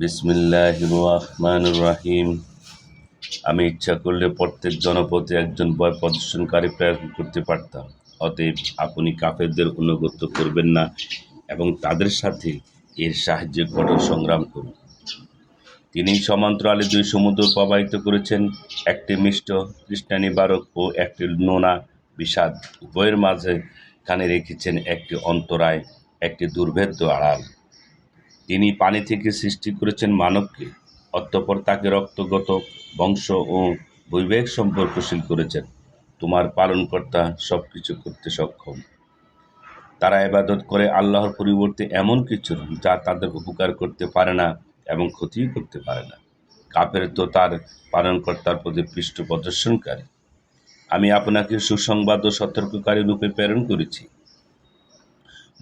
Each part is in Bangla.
বিসমিল্লাহ রহমান রাহিম আমি ইচ্ছা করলে প্রত্যেক জনপদে একজন ভয় প্রদর্শনকারী প্রেরণ করতে পারতাম। অতএব আপনি কাফেরদের অনুগত করবেন না এবং তাদের সাথে এর সাহায্যে কঠোর সংগ্রাম করুন। তিনি সমান্তরালে দুই সমুদ্র প্রবাহিত করেছেন, একটি মিষ্ট তৃষ্ণা নিবারক ও একটি নোনা বিষাদ। উভয়ের মাঝে খানে রেখেছেন একটি অন্তরায়, একটি দুর্ভেদ্য আড়াল। তিনি পানি থেকে সৃষ্টি করেছেন মানবকে, অতঃপর তাকে রক্তগত বংশ ও বৈবাহিক সম্পর্কশীল করেছেন। তোমার পালনকর্তা সব কিছু করতে সক্ষম। তারা এবাদত করে আল্লাহর পরিবর্তে এমন কিছু যা তাদের উপকার করতে পারে না এবং ক্ষতিও করতে পারে না। কাপের তো তার পালনকর্তার প্রতি পৃষ্ঠ প্রদর্শনকারী। আমি আপনাকে সুসংবাদ ও সতর্ককারী রূপে প্রেরণ করেছি।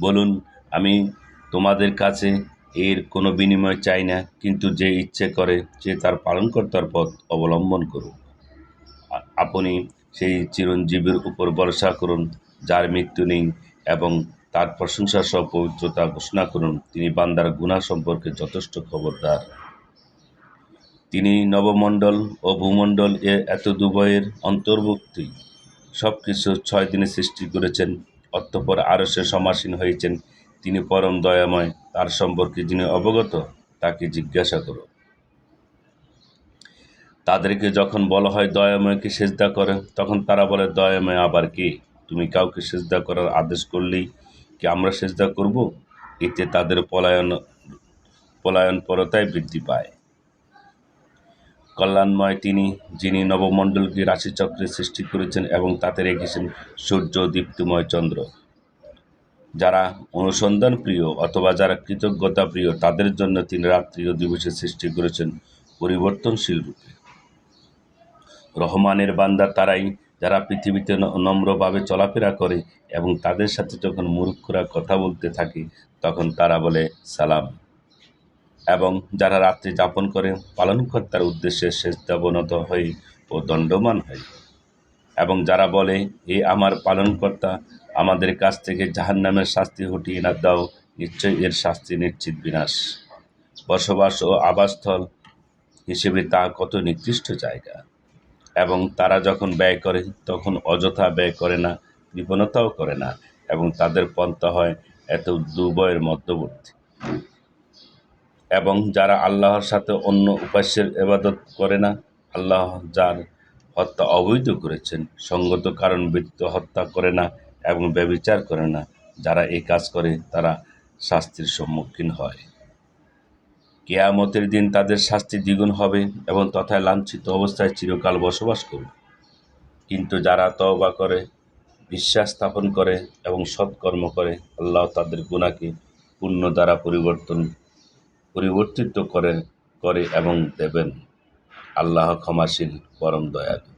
বলুন, আমি তোমাদের কাছে এর কোনো বিনিময় চাই না, কিন্তু যে ইচ্ছে করে সে তার পালনকর্তার পথ অবলম্বন করুক। আপনি সেই চিরঞ্জীবীর উপর ভরসা করুন, যার মৃত্যু নেই এবং তার প্রশংসা সহ পবিত্রতা ঘোষণা করুন, তিনি বান্দার গুণা সম্পর্কে যথেষ্ট খবরদার। তিনি নবমণ্ডল ও ভূমণ্ডল এ এত দুবয়ের অন্তর্ভুক্তি সব কিছু ছয় দিনে সৃষ্টি করেছেন, অতঃপর আরও সে সমাসীন হয়েছেন তিনি পরম দয়াময়, তার সম্পর্কে যিনি অবগত, তাকে জিজ্ঞাসা করো। তাদেরকে যখন বলা হয় দয়াময়কে সেজদা করে, তখন তারা বলে, দয়াময় আবার কি? তুমি কাউকে সেজদা করার আদেশ করলেই কি আমরা সেজদা করব? এতে তাদের পলায়ন পলায়ন পরতায় বৃদ্ধি পায়। কল্যাণময় তিনি, যিনি নবমণ্ডলকে রাশিচক্রে সৃষ্টি করেছেন এবং তাতে রেখেছেন সূর্য দীপ্তিময় চন্দ্র। যারা অনুসন্ধান প্রিয় অথবা যারা কৃতজ্ঞতা প্রিয়, তাদের জন্য তিনি রাত্রি ও দিবসের সৃষ্টি করেছেন পরিবর্তনশীল রূপে। রহমানের বান্দা তারাই যারা পৃথিবীতে নম্রভাবে চলাফেরা করে এবং তাদের সাথে যখন মূর্খরা কথা বলতে থাকে, তখন তারা বলে সালাম। এবং যারা রাত্রি যাপন করে, পালনকর্তার উদ্দেশ্যে শেষদাবনত হয়ে ও দণ্ডমান হয়। এবং যারা বলে এ আমার পালনকর্তা, আমাদের কাছ থেকে জাহান্নামের শাস্তি হটিয়ে না দাও, নিশ্চয়ই এর শাস্তি নিশ্চিত বিনাশ। বসবাস ও আবাসস্থল হিসেবে তা কত নিকৃষ্ট জায়গা। এবং তারা যখন ব্যয় করে, তখন অযথা ব্যয় করে না, কৃপণতাও করে না, এবং তাদের পন্থা হয় এত দুবয়ের মধ্যবর্তী। এবং যারা আল্লাহর সাথে অন্য উপাস্যের এবাদত করে না, আল্লাহ যার হত্যা অবৈধ করেছেন, সঙ্গত কারণ ব্যতীত হত্যা করে না এবং ব্যবিচার করে না। যারা এই কাজ করে, তারা শাস্তির সম্মুখীন হয়। কেয়ামতের দিন তাদের শাস্তি দ্বিগুণ হবে এবং তথায় লাঞ্ছিত অবস্থায় চিরকাল বসবাস করবে। কিন্তু যারা তওবা করে, বিশ্বাস স্থাপন করে এবং সৎকর্ম করে, আল্লাহ তাদের গুণাকে পুণ্য দ্বারা পরিবর্তন, পরিবর্তিত করে করে এবং দেবেন। আল্লাহ ক্ষমাশীল পরম দয়ালু।